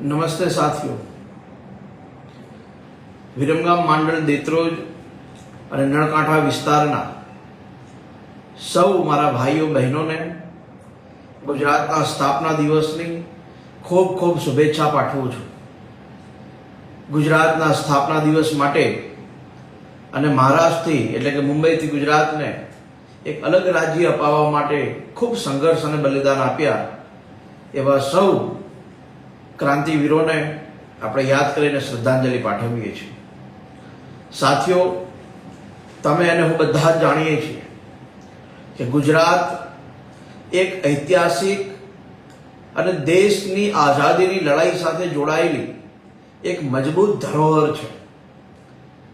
નમસ્તે સાથીઓ. વિરમગામ માંડળ દેત્રોજ અને નળકાંઠા વિસ્તારના સૌ મારા ભાઈઓ, બહેનોને ગુજરાતના સ્થાપના દિવસની ખૂબ ખૂબ શુભેચ્છા પાઠવું છું. ગુજરાતના સ્થાપના દિવસ માટે અને મહારાષ્ટ્રથી એટલે કે મુંબઈથી ગુજરાતને એક અલગ રાજ્ય અપાવવા માટે ખૂબ સંઘર્ષ અને બલિદાન આપ્યા એવા સૌ ક્રાંતિવીરોને આપણે યાદ કરીને શ્રદ્ધાંજલિ પાઠવીએ છીએ. સાથીઓ, તમે અને હું બધા જ જાણીએ છીએ કે ગુજરાત એક ઐતિહાસિક અને દેશની આઝાદીની લડાઈ સાથે જોડાયેલી એક મજબૂત ધરોહર છે.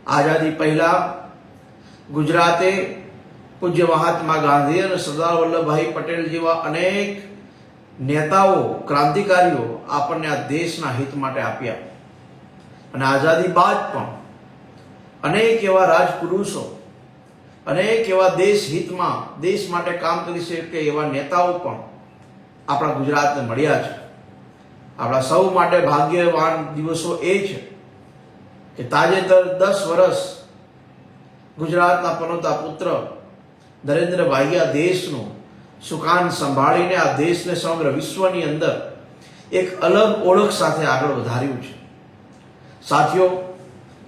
આઝાદી પહેલા ગુજરાતે પૂજ્ય મહાત્મા ગાંધી અને સરદાર વલ્લભભાઈ પટેલ જેવા અનેક નેતાઓ, ક્રાંતિકારીઓ આપણને આ દેશના હિત માટે આપ્યા. અને આઝાદી બાદ પણ અનેક એવા રાજપુરુષો, અનેક એવા દેશ હિતમાં, દેશ માટે કામ કરી શકે એવા નેતાઓ પણ આપણા ગુજરાતને મળ્યા છે. આપણા સૌ માટે ભાગ્યવાન દિવસો એ છે કે તાજેતર દસ વર્ષ ગુજરાતના પનોતા પુત્ર નરેન્દ્ર ભાઈયા દેશનું સુકાન સંભાળીને આ દેશને સમગ્ર વિશ્વની અંદર એક અલગ ઓળખ સાથે આગળ વધાર્યું છે. સાથીઓ,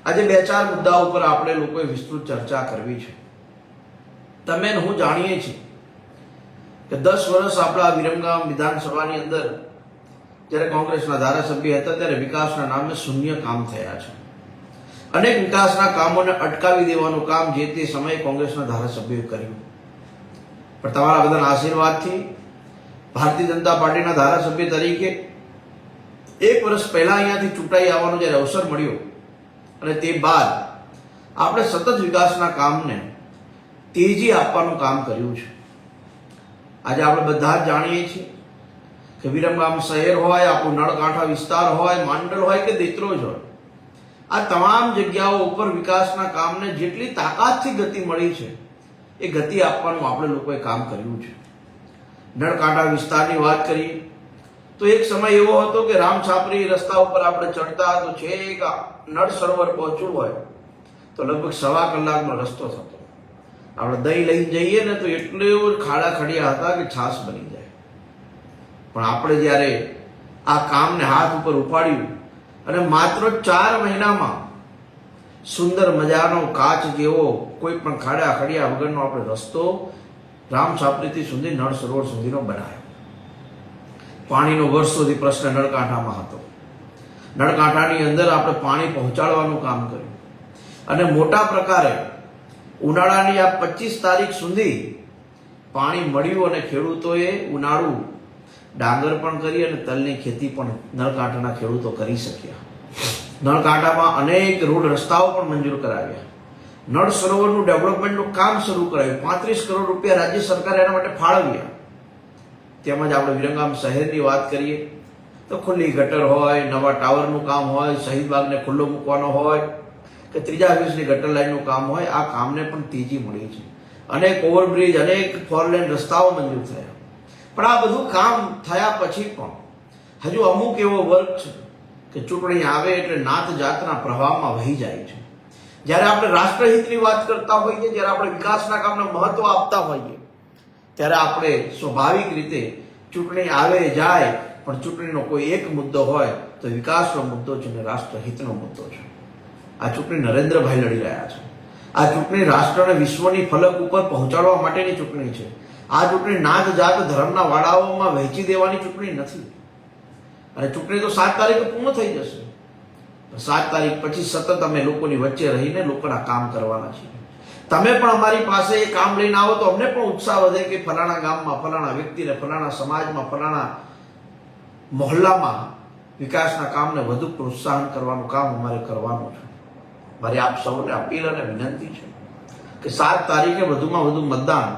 આજે બે ચાર મુદ્દા ઉપર આપણે લોકોએ વિસ્તૃત ચર્ચા કરવી છે. તમે હું જાણીએ છીએ કે દસ વર્ષ આપણા વિરમગામ વિધાનસભાની અંદર જ્યારે કોંગ્રેસના ધારાસભ્ય હતા ત્યારે વિકાસના નામે શૂન્ય કામ થયા છે. અનેક વિકાસના કામોને અટકાવી દેવાનું કામ જે તે સમયે કોંગ્રેસના ધારાસભ્યોએ કર્યું. પણ તમારા બધાના આશીર્વાદથી ભારતીય જનતા પાર્ટીના ધારાસભ્ય તરીકે એક વર્ષ પહેલા અહીંયાથી ચૂંટાઈ આવવાનો જ્યારે અવસર મળ્યો અને તે બાદ આપણે સતત વિકાસના કામને તેજી આપવાનું કામ કર્યું છે. આજે આપણે બધા જ જાણીએ છીએ કે વિરમગામ શહેર હોય આપણું નળકાંઠા વિસ્તાર હોય, માંડલ હોય કે દેત્રોજ હોય, આ તમામ જગ્યાઓ ઉપર વિકાસના કામને જેટલી તાકાતથી ગતિ મળી છે એ ગતિ આપવાનું આપણે લોકોએ કામ કર્યું છે. નળકાંઠા વિસ્તારની વાત કરીએ, તો એક સમય એવો હતો કે રામ છાપરી રસ્તા ઉપર આપણે ચડતા તો છેક નળ સરોવર પહોંચવું હોય, તો લગભગ સવા કલાકનો રસ્તો થતો. આપણે દહીં લઈને જઈએ ને તો એટલું ખાડા ખડિયા હતા કે છાસ બની જાય. પણ આપણે જ્યારે આ કામને હાથ ઉપર ઉપાડ્યું અને માત્ર ચાર મહિનામાં સુંદર મજાનો કાચ જેવો કોઈ પણ ખાડા, ખડિયા વગરનો આપણે રસ્તો રામ છાપરીથી સુધી નળ સરોવર સુધીનો બનાવ્યો પાણીનો વર્ષોથી પ્રશ્ન નળકાંઠામાં હતો. નળકાંઠાની અંદર આપણે પાણી પહોંચાડવાનું કામ કર્યું. અને મોટા પ્રકારે ઉનાળાની આ પચીસ તારીખ સુધી પાણી મળ્યું અને ખેડૂતોએ ઉનાળું ડાંગર પણ કરી અને તલની ખેતી પણ નળકાંઠાના ખેડૂતો કરી શક્યા. નળકાંઠામાં અનેક રોડ રસ્તાઓ પણ મંજૂર કરાવ્યા. નળ સરોવરનું ડેવલપમેન્ટનું કામ શરૂ કરાયું. પાંત્રીસ કરોડ રૂપિયા રાજ્ય સરકારે એના માટે ફાળવ્યા. તેમજ આપણે વિરંગામ શહેરની વાત કરીએ, તો ખુલ્લી ગટર હોય, નવા ટાવરનું કામ હોય, શહીદ બાગને ખુલ્લો મૂકવાનો હોય, કે ત્રીજા વીસની ગટર લાઈનનું કામ હોય, આ કામને પણ તેજી મળી છે. અનેક ઓવરબ્રિજ, અનેક ફોરલેન રસ્તાઓ મંજૂર થયા. પણ આ બધું કામ થયા પછી પણ હજુ અમુક એવો વર્ગ છે કે ચૂંટણી આવે એટલે નાત જાતના પ્રવાહમાં વહી જાય છે. જ્યારે આપણે રાષ્ટ્રહિતની વાત કરતા હોઈએ, જ્યારે આપણે વિકાસના કામને મહત્વ આપતા હોઈએ, ત્યારે આપણે સ્વાભાવિક રીતે ચૂંટણી આવે, જાય, પણ ચૂંટણીનો કોઈ એક મુદ્દો હોય, તો વિકાસનો મુદ્દો છે અને રાષ્ટ્રહિતનો મુદ્દો છે. આ ચૂંટણી નરેન્દ્રભાઈ લડી રહ્યા છે. આ ચૂંટણી રાષ્ટ્રને વિશ્વની ફલક ઉપર પહોંચાડવા માટેની ચૂંટણી છે. આ ચૂંટણી નાત જાત ધર્મના વાડાઓમાં વહેંચી દેવાની ચૂંટણી નથી. અને ચૂંટણી તો સાત તારીખે પૂર્ણ થઈ જશે. સાત તારીખ પછી સતત અમે લોકોની વચ્ચે રહીને લોકોના કામ કરવાના છીએ. તમે પણ અમારી પાસે એ કામ લઈને આવો તો અમને પણ ઉત્સાહ વધે કે ફલાણા ગામમાં ફલાણા વ્યક્તિને, ફલાણા સમાજમાં, ફલાણા મહોલ્લામાં વિકાસના કામને વધુ પ્રોત્સાહન કરવાનું કામ અમારે કરવાનું છે. મારી આપ સૌને અપીલ અને વિનંતી છે કે સાત તારીખે વધુમાં વધુ મતદાન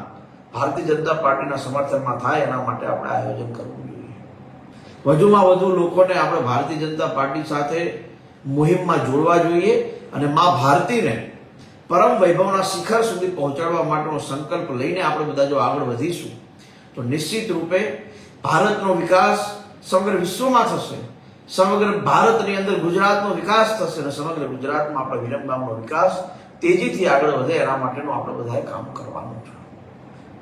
ભારતીય જનતા પાર્ટીના સમર્થનમાં થાય એના માટે આપણે આયોજન કરવું જોઈએ. વધુમાં વધુ લોકોને આપણે ભારતીય જનતા પાર્ટી સાથે મુહિમમાં જોડવા જોઈએ અને મા ભારતીને પરમ વૈભવના શિખર સુધી પહોંચાડવા માટેનો સંકલ્પ લઈને આપણે બધા જો આગળ વધીશું, તો નિશ્ચિત રૂપે ભારતનો વિકાસ સમગ્ર વિશ્વમાં થશે, સમગ્ર ભારતની અંદર ગુજરાતનો વિકાસ થશે અને સમગ્ર ગુજરાતમાં આપણા વિરમગામનો વિકાસ તેજીથી આગળ વધે એના માટેનું આપણે બધાએ કામ કરવાનું છે.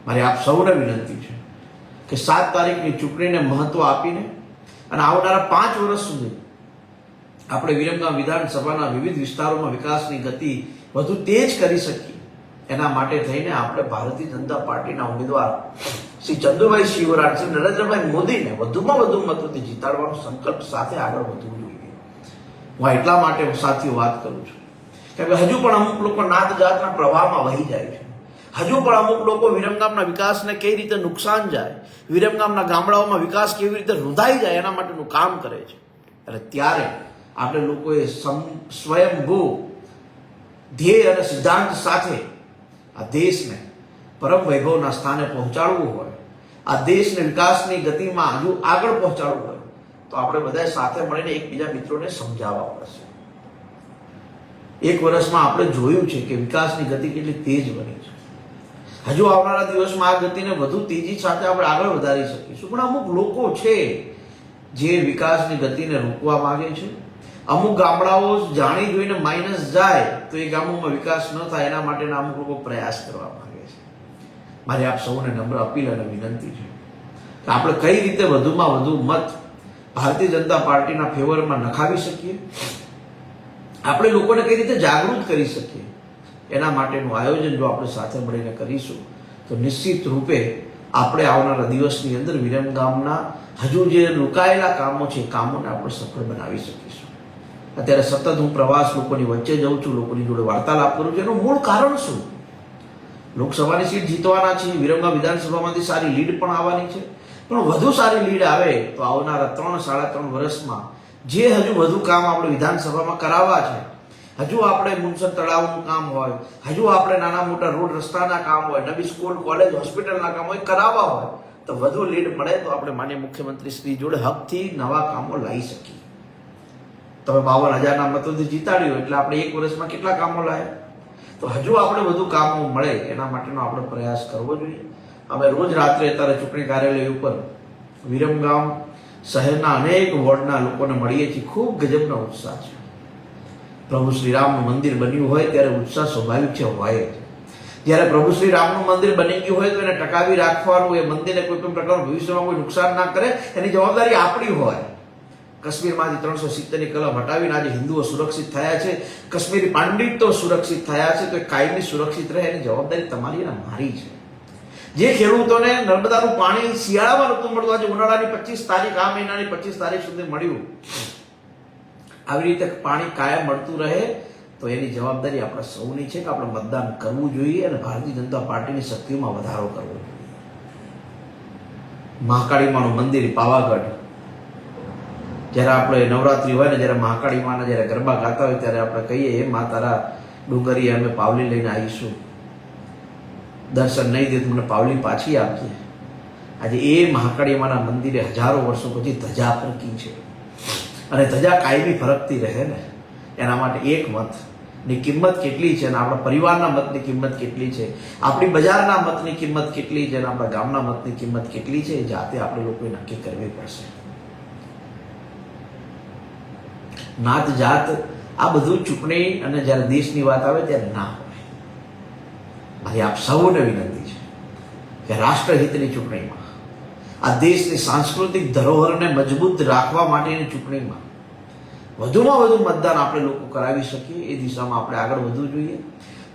મારી આપ સૌને વિનંતી છે કે સાત તારીખની ચૂંટણીને મહત્વ આપીને અને આવનારા પાંચ વર્ષ સુધી આપણે વિરમગામ વિધાનસભાના વિવિધ વિસ્તારોમાં વિકાસની ગતિ વધુ તેજ કરી શકીએ. એના માટે થઈને આપણે ભારતીય જનતા પાર્ટીના ઉમેદવાર શ્રી ચંદુભાઈ શિવરાજ શ્રી નરેન્દ્રભાઈ મોદીને વધુમાં વધુ મતોથી જીતાડવાનો સંકલ્પ સાથે આગળ વધવું જોઈએ. હું એટલા માટે હું સાથીઓ વાત કરું છું. કેમ કે હજુ પણ અમુક લોકો નાત જાતના પ્રવાહમાં વહી જાય છે. હજુ પણ અમુક લોકો વિરમગામના વિકાસને કઈ રીતે નુકસાન જાય, વિરમગામના ગામડાઓમાં વિકાસ કેવી રીતે રૂંધાઈ જાય એના માટેનું કામ કરે છે. અને ત્યારે આપણે લોકોએ સ્વયંભૂ ધ્યેય અને સિદ્ધાંત સાથે આ દેશને પરમ વૈભવના સ્થાને પહોંચાડવું હોય, આ દેશને વિકાસની ગતિમાં હજુ આગળ પહોંચાડવું હોય, તો આપણે બધા સાથે મળીને એકબીજા મિત્રોને સમજાવવા પડશે. એક વર્ષમાં આપણે જોયું છે કે વિકાસની ગતિ કેટલી તેજ બની છે. હજુ આવનારા દિવસમાં આ ગતિને વધુ તેજી સાથે આપણે આગળ વધારી શકીશું. પણ અમુક લોકો છે જે વિકાસની ગતિને રોકવા માગે છે. અમુક ગામડાઓ જાણી જોઈને માઇનસ જાય તો એ ગામોમાં વિકાસ ન થાય, એના માટેના અમુક લોકો પ્રયાસ કરવા માંગે છે. મારી આપ સૌને નમ્ર અપીલ અને વિનંતી છે કે આપણે કઈ રીતે વધુમાં વધુ મત ભારતીય જનતા પાર્ટીના ફેવરમાં નખાવી શકીએ? આપણે લોકોને કઈ રીતે જાગૃત કરી શકીએ? એના માટેનું આયોજન જો આપણે સાથે મળીને કરીશું, તો નિશ્ચિત રૂપે આપણે આવનારા દિવસની અંદર વિરમગામના હજુ જે રોકાયેલા કામો છે, એ કામોને આપણે સફળ બનાવી શકીશું અત્યારે સતત હું પ્રવાસ લોકોની વચ્ચે જઉં છું, લોકોની જોડે વાર્તાલાપ કરું છું. એનું મૂળ કારણ શું? લોકસભાની સીટ જીતવાના છે વિરમગામ વિધાનસભામાંથી સારી લીડ પણ આવવાની છે. પણ વધુ સારી લીડ આવે તો આવનારા ત્રણ, સાડા ત્રણ વર્ષમાં જે હજુ વધુ કામ આપણે વિધાનસભામાં કરાવવા છે, હજુ આપણે મુનસર તળાવનું કામ હોય, હજુ આપણે નાના મોટા રોડ રસ્તાના કામ હોય, નવી સ્કૂલ, કોલેજ, હોસ્પિટલના કામ હોય, કરાવવા હોય, તો વધુ લીડ મળે તો આપણે માન્ય મુખ્યમંત્રી શ્રી જોડે હકથી નવા કામો લાવી શકીએ. તમે બાવન હજારના મતોથી જીતાડ્યું એટલે આપણે એક વર્ષમાં કેટલા કામો લાવ્યા તો હજુ આપણે વધુ કામો મળે એના માટેનો આપણે પ્રયાસ કરવો જોઈએ. અમે રોજ રાત્રે અત્યારે ચૂંટણી કાર્યાલય ઉપર વિરમગામ શહેરના અનેક વોર્ડના લોકોને મળીએ છીએ. ખૂબ ગજબનો ઉત્સાહ છે. પ્રભુ શ્રીરામનું મંદિર બન્યું હોય ત્યારે ઉત્સાહ સ્વાભાવિક છે, હોય જ. જ્યારે પ્રભુ શ્રી રામનું મંદિર બની ગયું હોય તો એને ટકાવી રાખવાનું, એ મંદિરને કોઈ પણ પ્રકારનું ભવિષ્યમાં કોઈ નુકસાન ના કરે, એની જવાબદારી આપણી હોય. કાશ્મીરમાંથી ત્રણસો સિત્તેરની કલમ હટાવીને આજે હિન્દુઓ સુરક્ષિત થયા છે. કાશ્મીરી પાંડિતો સુરક્ષિત થયા છે તો કાયમી સુરક્ષિત રહે એની જવાબદારી તમારી અને મારી છે. જે ખેડૂતોને નર્મદાનું પાણી શિયાળામાં નહોતું મળતું, આજે ઉનાળાની પચીસ તારીખ, આ મહિનાની પચીસ તારીખ સુધી મળ્યું. આવી રીતે પાણી કાયમ મળતું રહે તો એની જવાબદારી આપણા સૌની છે કે આપણે મતદાન કરવું જોઈએ અને ભારતીય જનતા પાર્ટીની શક્તિઓમાં વધારો કરવો જોઈએ. મહાકાળીમાનું મંદિર પાવાગઢ. જ્યારે આપણે નવરાત્રી હોય ને, જ્યારે મહાકાળી માના જ્યારે ગરબા ગાતા હોય, ત્યારે આપણે કહીએ એ મા, તારા ડુંગરી અમે પાવલી લઈને આવીશું. દર્શન નહીં દે મને પાવલી પાછી આપજે. આજે એ મહાકાળી માના મંદિરે હજારો વર્ષો પછી ધજા ફરકી છે. અને ધજા કાયમી ફરકતી રહે ને, એના માટે એક મત. ની કિંમત કેટલી છે અને આપણા પરિવારના મતની કિંમત કેટલી છે? આપણી બજારના મતની કિંમત કેટલી છે અને આપણા ગામના મતની કિંમત કેટલી છે? એ જાતે આપણે લોકોએ નક્કી કરવી પડશે. નાત જાત, આ બધું ચૂંટણી અને જ્યારે દેશની વાત આવે ત્યારે ના હોય. મારી આપ સૌને વિનંતી છે કે રાષ્ટ્રહિતની ચૂંટણીમાં, આ દેશની સાંસ્કૃતિક ધરોહરને મજબૂત રાખવા માટેની ચૂંટણીમાં વધુમાં વધુ મતદાન આપણે લોકો કરાવી શકીએ. એ દિશામાં આપણે આગળ વધવું જોઈએ.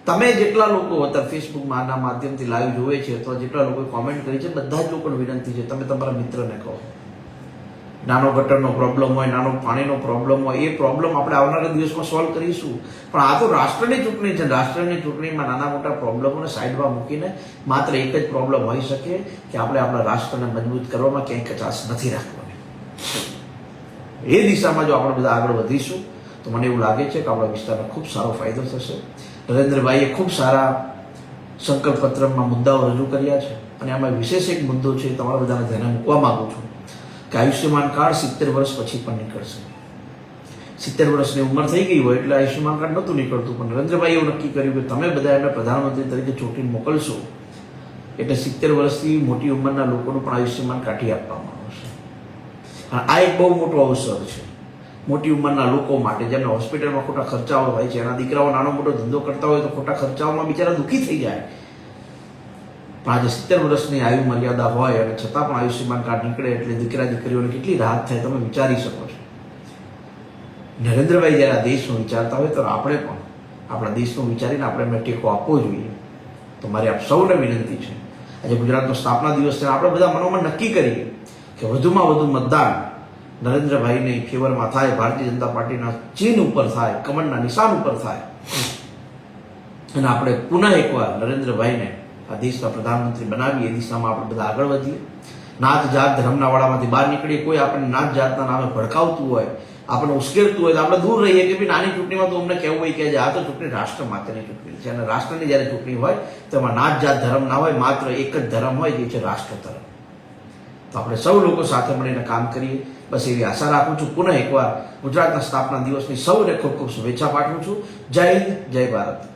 તમે જેટલા લોકો અત્યારે ફેસબુકમાં આના માધ્યમથી લાઈવ જોવે છે અથવા જેટલા લોકોએ કોમેન્ટ કરી છે, બધા જ લોકોને વિનંતી છે. તમે તમારા મિત્રને કહો. નાનો ગટરનો પ્રોબ્લેમ હોય, નાનો પાણીનો પ્રોબ્લેમ હોય, એ પ્રોબ્લેમ આપણે આવનારા દિવસમાં સોલ્વ કરીશું. પણ આ તો રાષ્ટ્રની ચૂંટણી છે. રાષ્ટ્રની ચૂંટણીમાં નાના મોટા પ્રોબ્લેમોને સાઈડમાં મૂકીને માત્ર એક જ પ્રોબ્લેમ હોઈ શકે કે આપણે આપણા રાષ્ટ્રને મજબૂત કરવામાં ક્યાંય કચાશ નથી રાખવાની. એ દિશામાં જો આપણે બધા આગળ વધીશું, તો મને એવું લાગે છે કે આપણા વિસ્તારને ખૂબ સારો ફાયદો થશે. નરેન્દ્રભાઈએ ખૂબ સારા સંકલ્પ પત્રમાં મુદ્દાઓ રજૂ કર્યા છે. અને આમાં વિશેષ એક મુદ્દો છે તમારા બધાને ધ્યાને મૂકવા માગું છું. કે આયુષ્યમાન કાર્ડ સિત્તેર વર્ષ પછી પણ નીકળશે. સિત્તેર વર્ષની ઉંમર થઈ ગઈ હોય એટલે આયુષ્યમાન કાર્ડ નહોતું નીકળતું, પણ નરેન્દ્રભાઈ એવું નક્કી કર્યું કે તમે બધા એમને પ્રધાનમંત્રી તરીકે ચૂંટીને મોકલશો, એટલે સિત્તેર વર્ષથી મોટી ઉંમરના લોકોનું પણ આયુષ્યમાન કાઢી આપવામાં આવશે. અને આ એક બહુ મોટો અવસર છે. મોટી ઉંમરના લોકો માટે જેમને હોસ્પિટલમાં ખોટા ખર્ચાઓ હોય છે, એના દીકરાઓ નાનો મોટો ધંધો કરતા હોય તો ખોટા ખર્ચાઓમાં બિચારા દુઃખી થઈ જાય. પણ આજે સિત્તેર વર્ષની આયુ મર્યાદા હોય અને છતાં પણ આયુષ્યમાન કાર્ડ નીકળે એટલે દીકરા દીકરીઓને કેટલી રાહત થાય તમે વિચારી શકો છો. નરેન્દ્રભાઈ જ્યારે આ દેશનું વિચારતા હોય તો આપણે પણ આપણા દેશનું વિચારીને આપણે એમને ટેકો આપવો જોઈએ. તો મારી આપ સૌને વિનંતી છે. આજે ગુજરાતનો સ્થાપના દિવસ છે આપણે બધા મનોમન નક્કી કરીએ કે વધુમાં વધુ મતદાન નરેન્દ્રભાઈની ફેવરમાં થાય, ભારતીય જનતા પાર્ટીના ચિહ્ન ઉપર થાય, કમળના નિશાન ઉપર થાય. અને આપણે પુનઃ એકવાર નરેન્દ્રભાઈને આ દેશના પ્રધાનમંત્રી બનાવીએ એ દિશામાં આપણે બધા આગળ વધીએ. નાત જાત ધર્મના વાળામાંથી બહાર નીકળીએ, કોઈ આપણને નાત જાતના નામે ભડકાવતું હોય, આપણને ઉશ્કેરતું હોય, તો આપણે દૂર રહીએ કે ભાઈ નાની ચૂંટણીમાં તો અમને કહેવું હોય કે આ તો ચૂંટણી રાષ્ટ્ર માટેની ચૂંટણી છે. અને રાષ્ટ્રની જ્યારે ચૂંટણી હોય, તો એમાં નાત જાત ધર્મ ના હોય, માત્ર એક જ ધર્મ હોય જે છે રાષ્ટ્ર ધર્મ. તો આપણે સૌ લોકો સાથે મળીને કામ કરીએ. બસ એવી આશા રાખું છું. પુનઃ એકવાર ગુજરાતના સ્થાપના દિવસની સૌને ખૂબ ખૂબ શુભેચ્છા પાઠવું છું. જય હિન્દ, જય ભારત.